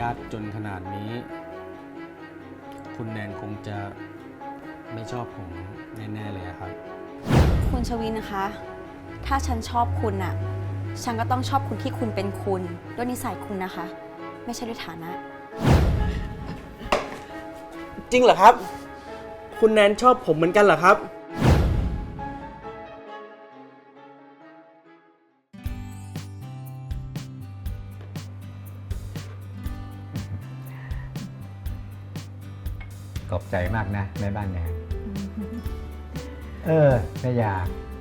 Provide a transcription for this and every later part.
ยากจนขนาดนี้ คุณแนนคงจะไม่ชอบผมแน่ๆเลยอะครับ คุณชวินนะคะ ถ้าฉันชอบคุณน่ะ ฉันก็ต้องชอบคุณที่คุณเป็นคุณ ด้วยนิสัยคุณนะคะ ไม่ใช่ด้วยฐานะ จริงเหรอครับ คุณแนนชอบผมเหมือนกันเหรอครับ ขอบใจมากนะแม่บ้านแนนเออแม่ยา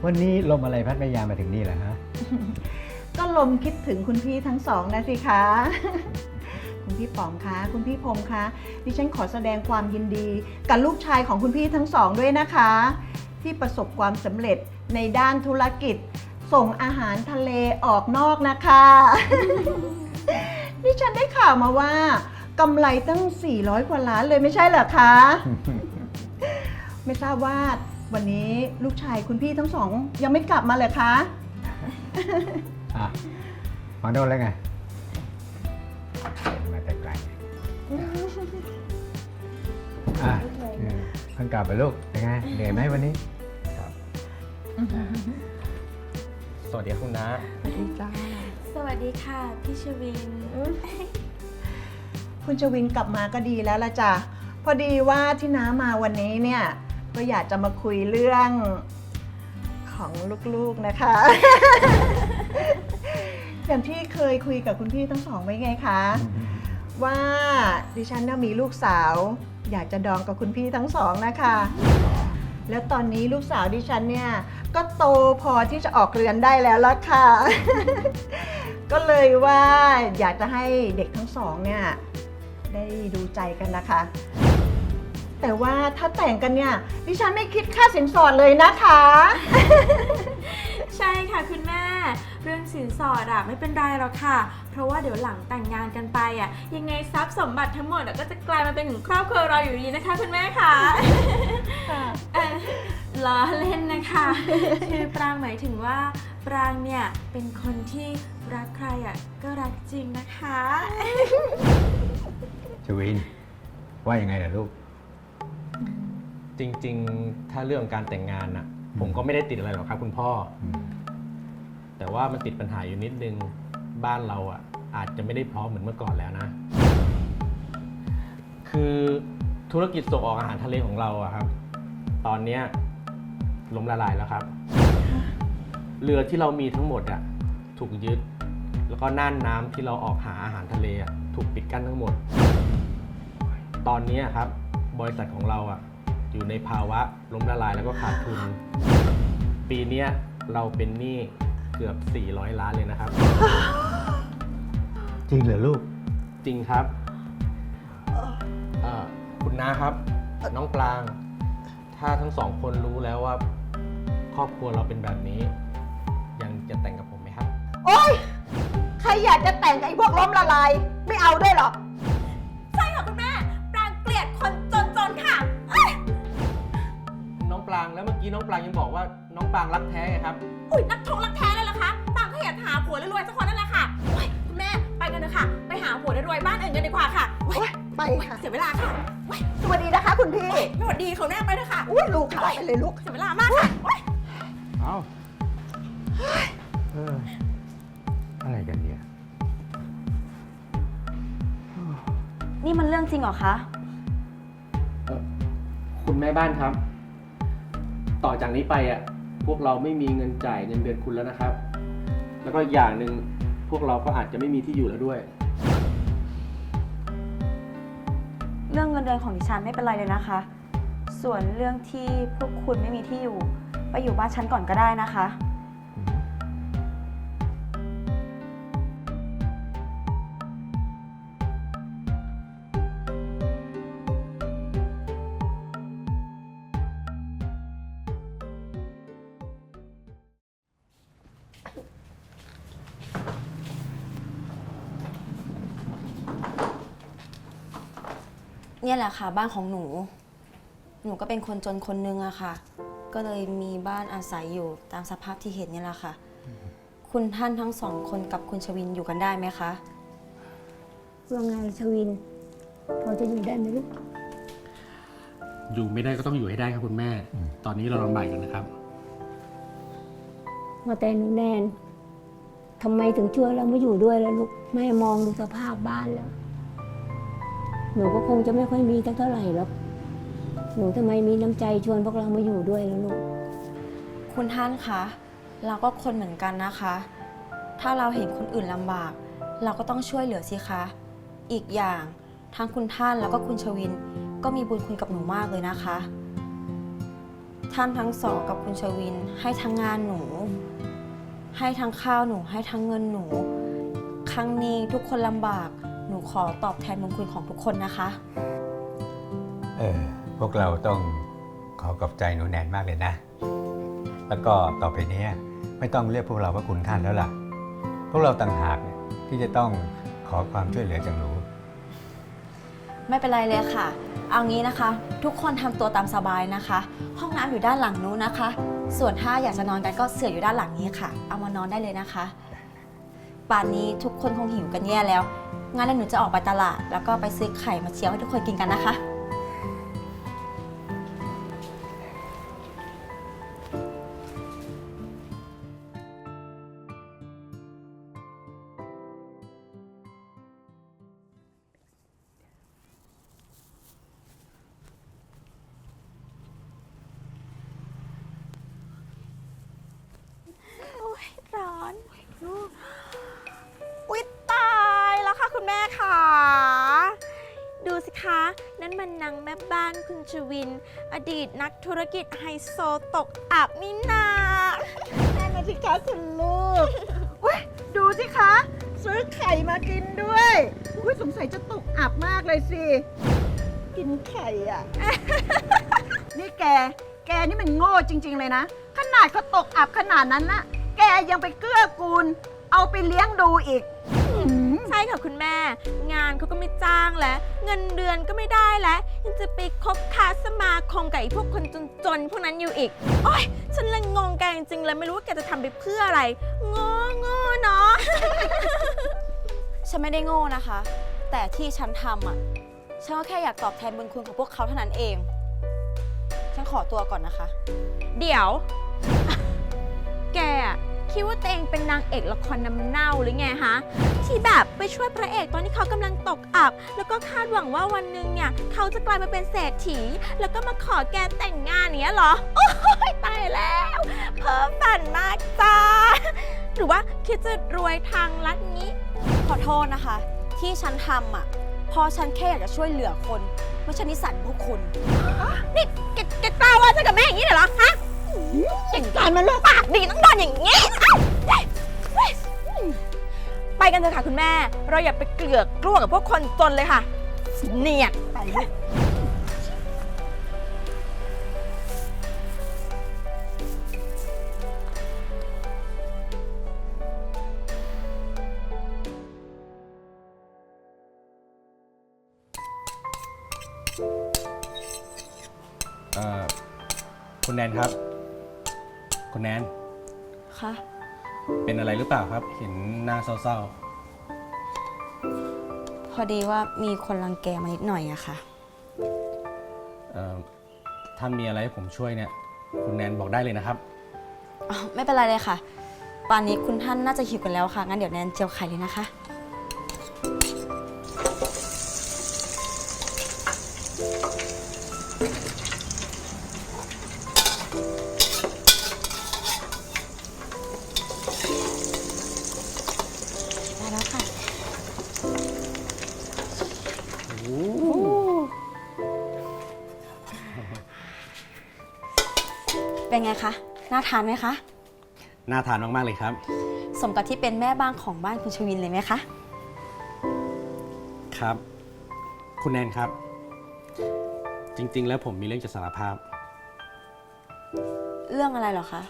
วันนี้ลมอะไรพัดแม่ยามาถึงนี่แหละฮะก็ลมคิดถึงคุณพี่ทั้งสองนะสิคะ คุณพี่ป๋องคะ คุณพี่พรหมคะ ดิฉันขอแสดงความยินดี กับลูกชายของคุณพี่ทั้งสองด้วยนะคะ ที่ประสบความสำเร็จในด้านธุรกิจ ส่งอาหารทะเลออกนอกนะคะ ดิฉันได้ข่าวมาว่า กำไรตั้ง 400 กว่าล้านเลยไม่ใช่เหรอคะ ไม่ทราบว่าวันนี้ลูกชายคุณพี่ทั้งสอง ยังไม่กลับมาเลยคะ อะมาโดนแล้วไงเห็นมาแต่ไกลอะเออเพิ่งกลับไปลูกเป็นไงเหนื่อยไหมวันนี้สวัสดีครับคุณน้า สวัสดีค่ะ พี่ชวิน คุณชวินกลับมาก็ดีแล้วละจ้ะพอดีว่าที่น้ามาวันนี้เนี่ย ก็อยากจะมาคุยเรื่องของลูกๆนะคะ อย่างที่เคยคุยกับคุณพี่ทั้งสองไว้ไงคะ ว่าดิฉันน่ะมีลูกสาว อยากจะดองกับคุณพี่ทั้งสองนะคะ แล้วตอนนี้ลูกสาวดิฉันเนี่ย ก็โตพอที่จะออกเรือนได้แล้วละค่ะ ก็เลยว่าอยากจะให้เด็กทั้งสองเนี่ย ได้ดูใจกันนะคะ แต่ว่าถ้าแต่งกันเนี่ยดิฉันไม่คิดค่าสินสอดเลยนะคะ ใช่ค่ะคุณแม่ เรื่องสินสอดอะไม่เป็นไรหรอกค่ะ เพราะว่าเดี๋ยวหลังแต่งงานกันไปอะยังไงทรัพย์สมบัติทั้งหมดอะก็จะกลายมาเป็นของครอบครัวเราอยู่ดีนะคะ คุณแม่ค่ะเอ่อล้อเล่นนะคะ คือปรางหมายถึงว่าปรางเนี่ยเป็นคนที่รักใครอะก็รักจริงนะคะ ชวิน ว่ายังไงล่ะลูก จริง ๆ ถ้าเรื่องการแต่งงานน่ะผมก็ไม่ได้ติดอะไรหรอกครับ คุณพ่อ อืมแต่ว่ามันติดปัญหาอยู่นิดนึง บ้านเราอะ อาจจะไม่ได้พร้อมเหมือนเมื่อก่อนแล้วนะ คือธุรกิจส่งออกอาหารทะเลของเราอะครับ ตอนเนี้ยล้มละลายแล้วครับ เรือที่เรามีทั้งหมดอะถูกยึด แล้วก็น่านน้ำที่เราออกหาอาหารทะเลอะถูกปิดกั้นทั้งหมด ตอนนี้ครับ บริษัทของเราอะอยู่ในภาวะล้มละลายแล้วก็ขาดทุน ปีเนี้ยเราเป็นหนี้เกือบ 400 ล้านเลยนะครับ จริงเหรอลูก จริงครับเอ่อคุณน้าครับ น้องปลาง ถ้าทั้งสองคนรู้แล้วว่า ครอบครัวเราเป็นแบบนี้ ยังจะแต่งกับผมไหมครับ โอ๊ย ใครอยากจะแต่งกับไอ้พวกล้มละลาย ไม่เอาด้วยเหรอ ปลางแล้วเมื่อกี้น้องปลางยังบอกว่าน้องปลางรักแท้ไงครับ อุ้ยนักทงรักแท้เลยล่ะคะปรางก็อยากหาผัวรวยๆสักคนนั่นแหละค่ะโอ้ยคุณแม่ไปกันเถอะค่ะ ไปหาผัวรวยๆบ้านอื่นกันดีกว่าค่ะโอ้ยไปค่ะ เสียเวลาค่ะโอ้ยสวัสดีนะคะคุณพี่สวัสดีเขาแน่ไปเถอะค่ะอุ้ยลูกค่ะไปเลยลูก เสียเวลามากค่ะโอ้ยเอาเอออะไรกันเนี่ย นี่มันเรื่องจริงเหรอคะ คุณแม่บ้านครับ ต่อจากนี้ไปอะพวกเราไม่มีเงินจ่ายเงินเดือนคุณแล้วนะครับ แล้วก็อีกอย่างหนึ่งพวกเราก็อาจจะไม่มีที่อยู่แล้วด้วย เรื่องเงินเดือนของดิฉันไม่เป็นไรเลยนะคะ ส่วนเรื่องที่พวกคุณไม่มีที่อยู่ ไปอยู่บ้านฉันก่อนก็ได้นะคะ เนี่ยแหละค่ะ บ้านของหนู หนูก็เป็นคนจนคนนึงอะค่ะ ก็เลยมีบ้านอาศัยอยู่ตามสภาพที่เห็นเนี่ยแหละค่ะ คุณท่านทั้งสองคนกับคุณชวินอยู่กันได้ไหมคะ ว่าไงชวิน พอจะอยู่ได้ไหมลูก อยู่ไม่ได้ก็ต้องอยู่ให้ได้ครับคุณแม่ ตอนนี้เราลำบากอยู่นะครับว่าแต่หนูแนนทำไมถึงช่วยเราไม่อยู่ด้วยแล้วลูก แม่มองดูสภาพบ้านแล้ว หนูก็คงจะไม่ค่อยมีสักเท่าไหร่หรอกหนูทำไมมีน้ำใจชวนพวกเรามาอยู่ด้วยแล้วลูก คุณท่านคะ เราก็คนเหมือนกันนะคะ ถ้าเราเห็นคนอื่นลำบาก เราก็ต้องช่วยเหลือสิคะ อีกอย่างทั้งคุณท่านแล้วก็คุณชวิน ก็มีบุญคุณกับหนูมากเลยนะคะ ท่านทั้งสองกับคุณชวิน ให้ทั้งงานหนู ให้ทั้งข้าวหนู ให้ทั้งเงินหนู ครั้งนี้ทุกคนลำบาก นูขอตอบแทนบุญคุณของทุกคนนะคะ เออพวกเราต้องขอขอบใจหนูแนนมากเลยนะ แล้วก็ต่อไปเนี้ยไม่ต้องเรียกพวกเราว่าคุณท่านแล้วล่ะ พวกเราต่างหากเนี่ยที่จะต้องขอความช่วยเหลือจากหนู ไม่เป็นไรเลยค่ะ เอางี้นะคะ ทุกคนทำตัวตามสบายนะคะ ห้องน้ำอยู่ด้านหลังนู้นนะคะ ส่วนถ้าอยากจะนอนกันก็เสื่ออยู่ด้านหลังนี้ค่ะ เอามานอนได้เลยนะคะ ป่านนี้ทุกคนคงหิวกันแย่แล้ว งั้นเดี๋ยวหนูจะออกไปตลาด แล้วก็ไปซื้อไข่มาเชียวให้ทุกคนกินกันนะคะ คะ นั่นมันนางแม่บ้านคุณชวิน อดีตนักธุรกิจไฮโซตกอับนี่นานั่นนะสิคะคุณลูกอุ้ยดูสิคะ ซื้อไข่มากินด้วยอุ้ยสงสัยจะตกอับมากเลยสิ กินไข่อะ นี่แก แกนี่มันโง่จริง ๆ เลยนะ ขนาดเขาตกอับขนาดนั้นนะแกยังไปเกื้อกูล เอาไปเลี้ยงดูอีกหืม ใช่ค่ะคุณแม่ งานเขาก็ไม่จ้างแล้ว เงินเดือนก็ไม่ได้แล้วยังจะไปคบค้าสมาคมกับไอ้พวกคนจนๆพวกนั้นอยู่อีก โอ๊ย ฉันเลยงงแกจริงๆเลยไม่รู้ว่าแกจะทำไปเพื่ออะไรงงงเนาะ ฉันไม่ได้โง่นะคะ แต่ที่ฉันทำอะ ฉันก็แค่อยากตอบแทนบุญคุณของพวกเขาเท่านั้นเอง ฉันขอตัวก่อนนะคะ เดี๋ยว แกอะ คิดว่าตัวเองเป็นนางเอกละครน้ำเน่าหรือไงฮะที่แบบไปช่วยพระเอกตอนที่เขากำลังตกอับ แล้วก็คาดหวังว่าวันหนึ่งเนี่ยเขาจะกลายมาเป็นเศรษฐี แล้วก็มาขอแกแต่งงานเนี้ยเหรอ โอ้ยตายแล้ว เพ้อฝันมากจ้า หรือว่าคิดจะรวยทางลัดนี้ ขอโทษนะคะ ที่ฉันทำอะเพราะฉันแค่อยากจะช่วยเหลือคนไม่ใช่นิสัยพวกคุณ นี่แกแกกล้าว่าฉันกับแม่อย่างนี้เหรอฮะ อย่างการมันลูกปากดีต้องโดนอย่างนี้เอ้าไปกันเถอะค่ะคุณแม่ เราอย่าไปเกลือกกลัวกับพวกคนจนเลยค่ะ เนียด ไปลูก ป็นอะไรหรือเปล่าครับ เห็นหน้าเศร้าพอดีว่ามีคนรังแกมานิดหน่อยอะค่ะ ๆเอ่อถ้ามีอะไรให้ผมช่วยเนี่ย คุณแนนบอกได้เลยนะครับ อ๋อ ไม่เป็นไรเลยค่ะ ป่านนี้คุณท่านน่าจะหิวกันแล้วค่ะ งั้นเดี๋ยวแนนเจียวไข่เลยนะคะ เป็นไงคะ น่าทานไหมคะ น่าทานมากๆเลยครับ สมกับที่เป็นแม่บ้านของบ้านคุณชวินเลยไหมคะ ครับ คุณแนนครับ จริง ๆ แล้วผมมีเรื่องจะสารภาพ เรื่องอะไรเหรอคะ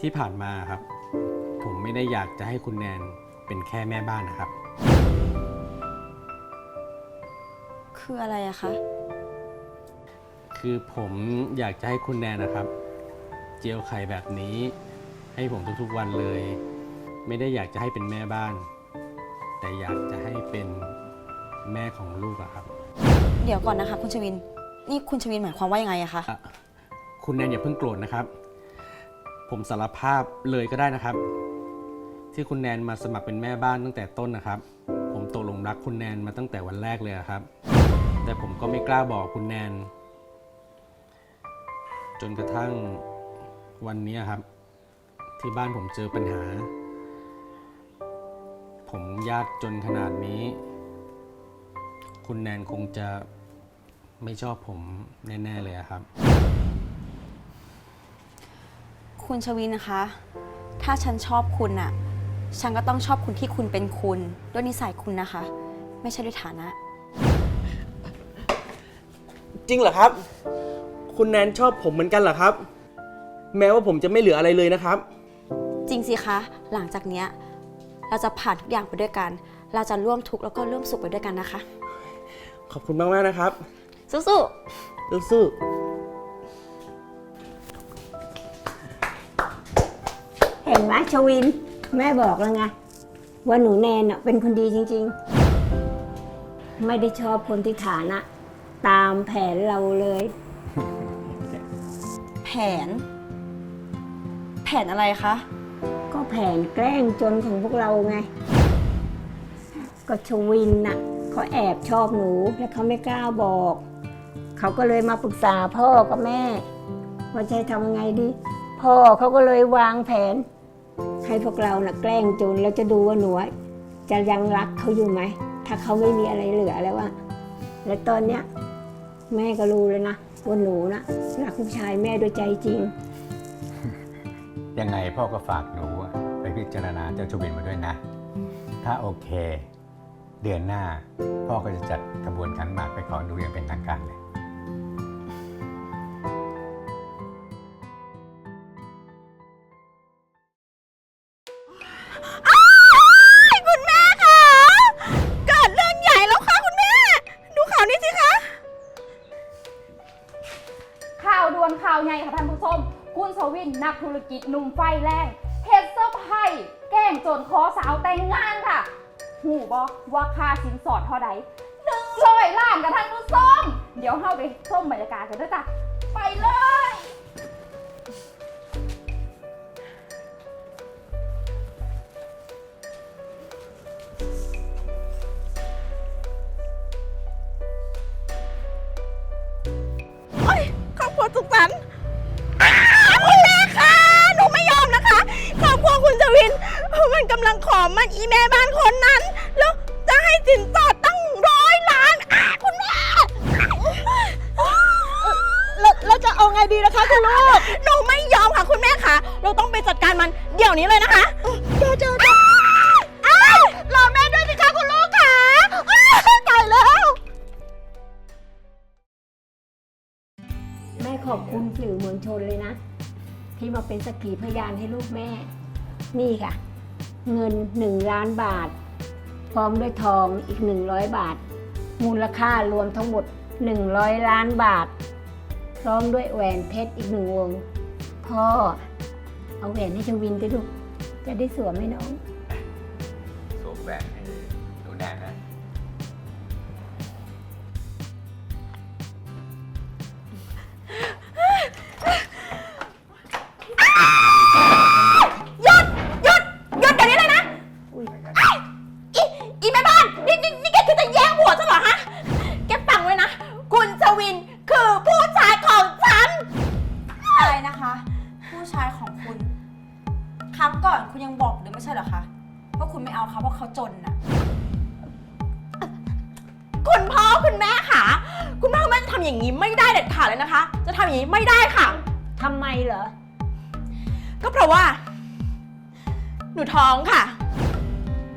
ที่ผ่านมาครับ ผมไม่ได้อยากจะให้คุณแนนเป็นแค่แม่บ้านนะครับ คืออะไรอะคะ คือผมอยากจะให้คุณแนนนะครับ เจียวไข่แบบนี้ ให้ผมทุกๆวันเลย ไม่ได้อยากจะให้เป็นแม่บ้าน แต่อยากจะให้เป็นลูกอะครับเดี๋ยวก่อนนะคะ คุณชวิน นี่คุณชวินหมายความว่ายังไงอะคะ อะคุณแนนอย่าเพิ่งโกรธนะครับ ผมสารภาพเลยก็ได้นะครับ ที่คุณแนนมาสมัครเป็นแม่บ้านตั้งแต่ต้นนะครับ ผมตกหลงรักคุณแนนมาตั้งแต่วันแรกเลยอะครับ แต่ผมก็ไม่กล้าบอกคุณแนน จนกระทั่งวันนี้ครับ ที่บ้านผมเจอปัญหา ผมยากจนขนาดนี้ คุณแนนคงจะไม่ชอบผมแน่ ๆ เลยอะครับ คุณชวินนะคะ ถ้าฉันชอบคุณอะฉันก็ต้องชอบคุณที่คุณเป็นคุณ ด้วยนิสัยคุณนะคะ ไม่ใช่ด้วยฐานะ จริงเหรอครับ คุณแนนชอบผมเหมือนกันเหรอครับ แม้ว่าผมจะไม่เหลืออะไรเลยนะครับ จริงสิคะ หลังจากเนี้ยเราจะผ่านทุกอย่างไปด้วยกัน เราจะร่วมทุกข์แล้วก็ร่วมสุขไปด้วยกันนะคะ ขอบคุณมากมากๆนะครับสู้สู้เห็นไหมชวิน แม่บอกแล้วไงว่าหนูแนนน่ะเป็นคนดีจริง ๆ ไม่ได้ชอบคนที่ฐานะ ตามแผนเราเลยๆ แผน แผนอะไรคะ ก็แผนแกล้งจนของพวกเราไง ก็ชวินน่ะเขาแอบชอบหนูและเขาไม่กล้าบอก เขาก็เลยมาปรึกษาพ่อกับแม่ ว่าจะทำไงดี พ่อเขาก็เลยวางแผน ให้พวกเราน่ะแกล้งจนแล้วจะดูว่าหนูจะยังรักเขาอยู่ไหม ถ้าเขาไม่มีอะไรเหลือแล้วอะและตอนเนี้ยแม่ก็รู้เลยนะ ว่าหนูนะรักลูกชายแม่ด้วยใจจริง ยังไงพ่อก็ฝากหนูอะไปพิจารณาเจ้าชวินมาด้วยนะ ถ้าโอเค เดือนหน้าพ่อก็จะจัดกระบวนขันหมากไปขอหนูอย่างเป็นทางการเลย คุณสวินนักธุรกิจหนุ่มไฟแรงเฮดเซอร์ไพแกล้งโจนขอสาวแต่งงานค่ะหูบอกว่าค่าสินสอดเท่าใดหนึ่งร้อยล้านกับท่านผู้ชมเดี๋ยวเข้าไปชมบรรยากาศกันด้วยจ้ะไปเลยครอบครัวสุขสันต์ ม่ นี่ค่ะ เงินหนึ่งล้านบาท พร้อมด้วยทองอีกหนึ่งร้อยบาท มูลค่ารวมทั้งหมดหนึ่งร้อยล้านบาท พร้อมด้วยแหวนเพชรอีกหนึ่งวง พ่อ เอาแหวนให้ชวินด้วยลูกจะได้สวมให้น้อง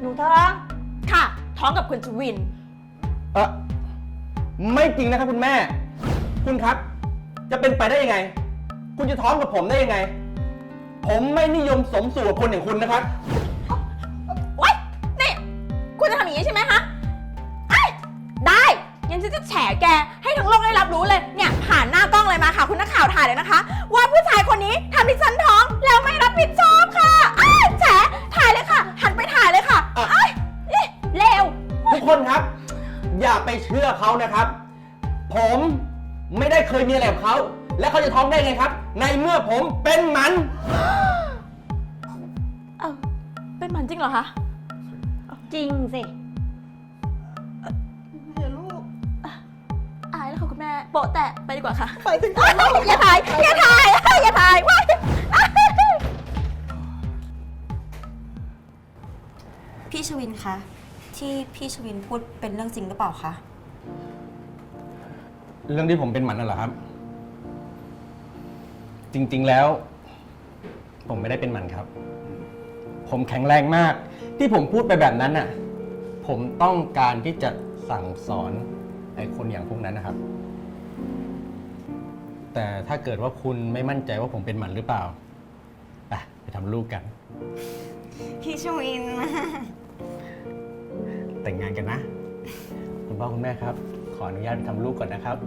หนูท้องค่ะ ท้องกับคุณชวิน เออไม่จริงนะครับคุณแม่ คุณครับ จะเป็นไปได้ยังไง คุณจะท้องกับผมได้ยังไง ผมไม่นิยมสมสู่กับคนอย่างคุณนะครับโอ๊ยนี่ คุณจะทำอย่างนี้ใช่ไหมคะเอ้ยได้งั้นฉันจะแฉแกให้ทั้งโลกได้รับรู้เลย เนี่ย ผ่านหน้ากล้องเลยมาค่ะ คุณนักข่าวถ่ายเลยนะคะ ว่า กคนครับ อย่าไปเชื่อเขานะครับ ผมไม่ได้เคยมีอะไรกับเขา และเขาจะท้องได้ไงครับ ในเมื่อผมเป็นหมัน เอ้าเป็นหมันจริงเหรอคะ จริงสิอายแล้วค่ะคุณแม่ โปะแตะไปดีกว่าค่ะ ไปถึงอย่าถ่าย อย่าถ่าย อย่าถ่ายว้ายพี่ชวินคะ ที่พี่ชวินพูดเป็นเรื่องจริงหรือเปล่าคะ เรื่องที่ผมเป็นหมันน่ะเหรอครับ จริง ๆแล้ว ผมไม่ได้เป็นหมันครับ ผมแข็งแรงมาก ที่ผมพูดไปแบบนั้นน่ะ ผมต้องการที่จะสั่งสอนไอ้คนอย่างพวกนั้นนะครับ แต่ถ้าเกิดว่าคุณไม่มั่นใจว่าผมเป็นหมันหรือเปล่า ไปไปทำลูกกัน พี่ชวิน แต่งงานกันนะ คุณพ่อคุณแม่ครับ ขออนุญาตไปทำลูกก่อนนะครับ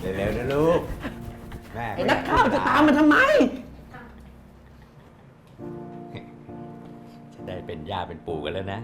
เร็วๆนะลูก แม่ไอ้นักข่าวจะตามมาทำไม จะได้เป็นย่าเป็นปู่กันแล้วนะ